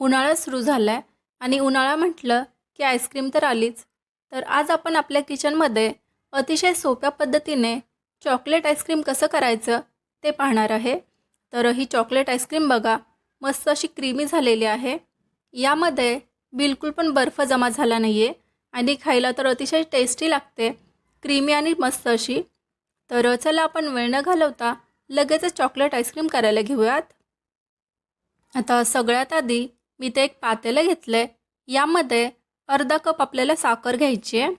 उन्हाळा सुरू झाला आहे आणि उन्हाळा म्हटलं की आईस्क्रीम तर आलीच. तर आज आपण आपल्या किचनमध्ये अतिशय सोप्या पद्धतीने चॉकलेट आईस्क्रीम कसं करायचं ते पाहणार आहे. तर ही चॉकलेट आईस्क्रीम बघा मस्त अशी क्रीमी झालेली आहे. यामध्ये बिलकुल पण बर्फ जमा झाला नाही आहे आणि खायला तर अतिशय टेस्टी लागते क्रीमी आणि मस्त अशी. तर चला आपण वेळ न घालवता लगेचच चॉकलेट आईस्क्रीम करायला घेऊयात. आता सगळ्यात आधी मी ते एक पातेलं घेतलं आहे यामध्ये अर्धा कप आपल्याला साखर घ्यायची आहे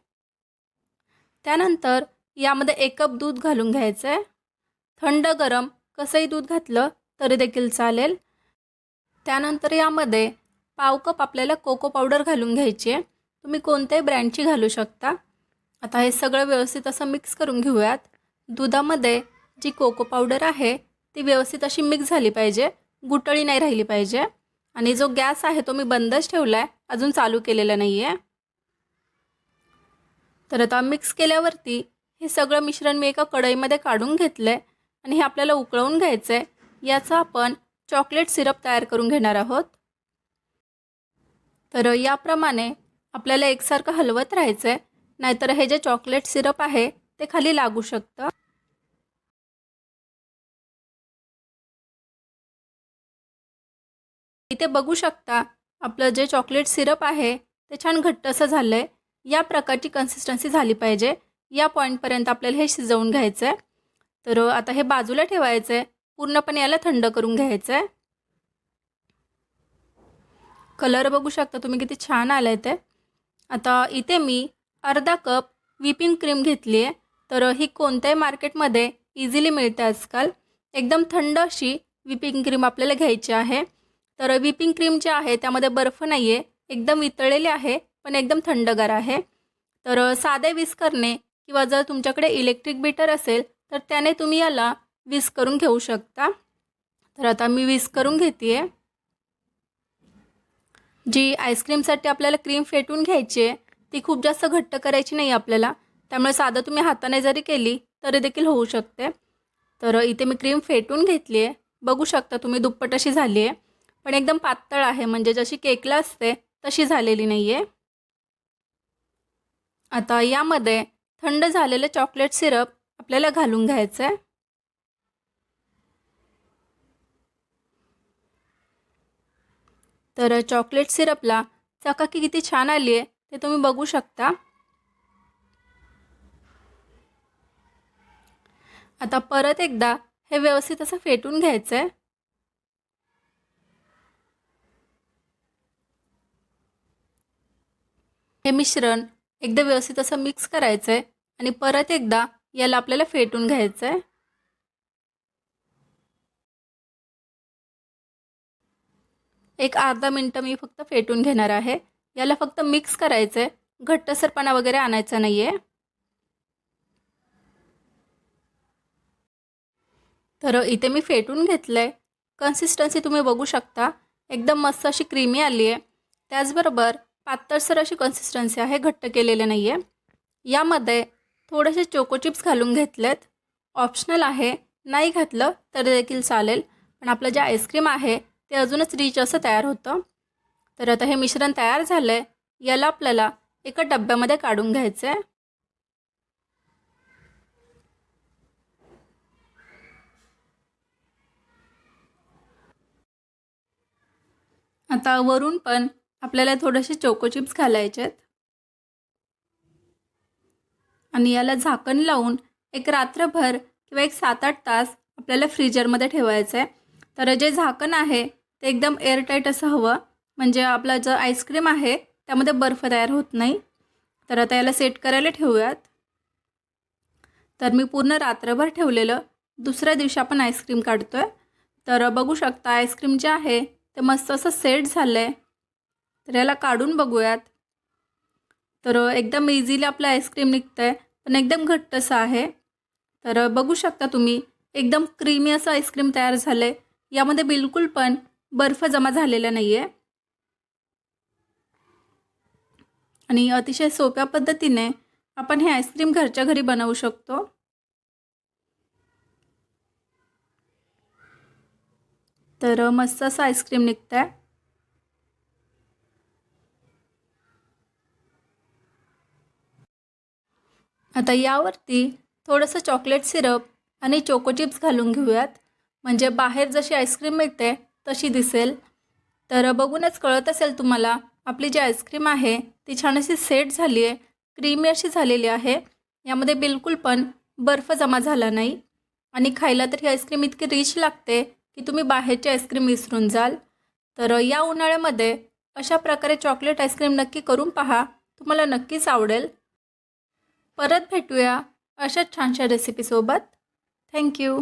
त्यानंतर यामध्ये एक कप दूध घालून घ्यायचं आहे थंड गरम कसंही दूध घातलं तरी देखील चालेल. त्यानंतर यामध्ये पाव कप आपल्याला कोको पावडर घालून घ्यायची आहे तुम्ही कोणत्याही ब्रँडची घालू शकता. आता हे सगळं व्यवस्थित असं मिक्स करून घेऊयात. दुधामध्ये जी कोको पावडर आहे ती व्यवस्थित अशी मिक्स झाली पाहिजे. गुटळी नाही राहिली पाहिजे. आणि जो गॅस आहे तो मी बंदच ठेवला आहे अजून चालू केलेला नाही आहे तर आता मिक्स केल्यावरती हे सगळं मिश्रण मी एका कढईमध्ये काढून घेतलं आहे आणि हे आपल्याला उकळवून घ्यायचं आहे याचा आपण चॉकलेट सिरप तयार करून घेणार आहोत. तर याप्रमाणे आपल्याला एकसारखं हलवत राहायचं आहे नाहीतर हे जे चॉकलेट सिरप आहे ते खाली लागू शकतं. इथे बघू शकता आपलं जे चॉकलेट सिरप आहे ते छान घट्ट असं झालं आहे या प्रकारची कन्सिस्टन्सी झाली पाहिजे. या पॉईंटपर्यंत आपल्याला हे शिजवून घ्यायचं आहे तर आता हे बाजूला ठेवायचं आहे पूर्णपणे याला थंड करून घ्यायचं आहे कलर बघू शकता तुम्ही किती छान आलं आहे ते. आता इथे मी अर्धा कप व्हिपिंग क्रीम घेतली आहे तर ही कोणत्याही मार्केटमध्ये इझिली मिळते आजकाल. एकदम थंड अशी व्हिपिंग क्रीम आपल्याला घ्यायची आहे. तर व्हिपिंग क्रीम जे आहे त्यामध्ये बर्फ नाही आहे एकदम वितळलेले आहे पण एकदम थंडगार आहे. तर साधे विस्करने किंवा जर तुमच्याकडे इलेक्ट्रिक बीटर असेल तर त्याने तुम्ही याला विस करून घेऊ शकता. तर आता मी विस करून घेते आहे जी आईस्क्रीमसाठी आपल्याला क्रीम फेटून घ्यायची आहे ती खूप जास्त घट्ट करायची नाही आपल्याला. त्यामुळे साधं तुम्ही हाताने जरी केली तरी देखील होऊ शकते. तर इथे मी क्रीम फेटून घेतली आहे बघू शकता तुम्ही दुप्पट अशी झाली आहे पण एकदम पातळ आहे. म्हणजे जशी केकला असते तशी झालेली नाही आहे आता यामध्ये थंड झालेलं चॉकलेट सिरप आपल्याला घालून घ्यायचं आहे तर चॉकलेट सिरपला चकाकी किती छान आली आहे ते तुम्ही बघू शकता. आता परत एकदा हे व्यवस्थित असं फेटून घ्यायचं आहे हे मिश्रण एकदा व्यवस्थित असं मिक्स करायचं आहे आणि परत एकदा याला आपल्याला फेटून घ्यायचं आहे एक अर्धा मिनटं मी फक्त फेटून घेणार आहे. याला फक्त मिक्स करायचं आहे घट्टसरपणा वगैरे आणायचा नाही आहे तर इथे मी फेटून घेतलं आहे कन्सिस्टन्सी तुम्ही बघू शकता. एकदम मस्त अशी क्रीमी आली आहे त्याचबरोबर पातळसर अशी कन्सिस्टन्सी आहे घट्ट केलेले नाही आहे यामध्ये थोडेसे चोको चिप्स घालून घेतलेत. ऑप्शनल आहे नाही घातलं तरी देखील चालेल पण आपलं जे आईस्क्रीम आहे ते अजूनच रिच असं तयार होतं. तर आता हे मिश्रण तयार झालं आहे याला आपल्याला एका डब्यामध्ये काढून घ्यायचं आहे आता वरून पण आपल्याला थोडेसे चोको चिप्स घालायचे आहेत आणि याला झाकण लावून एक रात्रभर किंवा एक सात आठ तास आपल्याला फ्रीजरमध्ये ठेवायचं आहे तर जे झाकण आहे ते एकदम एअरटाईट असं हवं. म्हणजे आपला जो आईस्क्रीम आहे त्यामध्ये बर्फ तयार होत नाही. तर आता याला सेट करायला ठेवूयात. तर मी पूर्ण रात्रभर ठेवलेलं. दुसऱ्या दिवशी आपण आईस्क्रीम काढतो आहे तर बघू शकता आईस्क्रीम जे आहे ते मस्त असं सेट झालं आहे तर याला काढून बघूयात. तर एकदम इझिली आपलं आईस्क्रीम निघतं आहे पण एकदम घट्ट असं आहे. तर बघू शकता तुम्ही एकदम क्रीमी असं आईस्क्रीम तयार झालं आहे यामध्ये बिलकुल पण बर्फ जमा झालेला नाही आहे आणि अतिशय सोप्या पद्धतीने आपण हे आईस्क्रीम घरच्या घरी बनवू शकतो. तर मस्त असं आईस्क्रीम निघतं आहे आता यावरती थोडंसं चॉकलेट सिरप आणि चोको चिप्स घालून घेऊयात. म्हणजे बाहेर जशी आईस्क्रीम मिळते तशी दिसेल. तर बघूनच कळत असेल तुम्हाला आपली जी आईस्क्रीम आहे ती छान अशी सेट झाली आहे क्रीमी अशी झालेली आहे. यामध्ये बिलकुल पण बर्फ जमा झाला नाही. आणि खायला तर ही आईस्क्रीम इतकी रिच लागते की तुम्ही बाहेरची आईस्क्रीम विसरून जाल. तर या उन्हाळ्यामध्ये अशा प्रकारे चॉकलेट आईस्क्रीम नक्की करून पहा. तुम्हाला नक्कीच आवडेल. परत भेटूया अशाच छानशा रेसिपीसोबत थँक्यू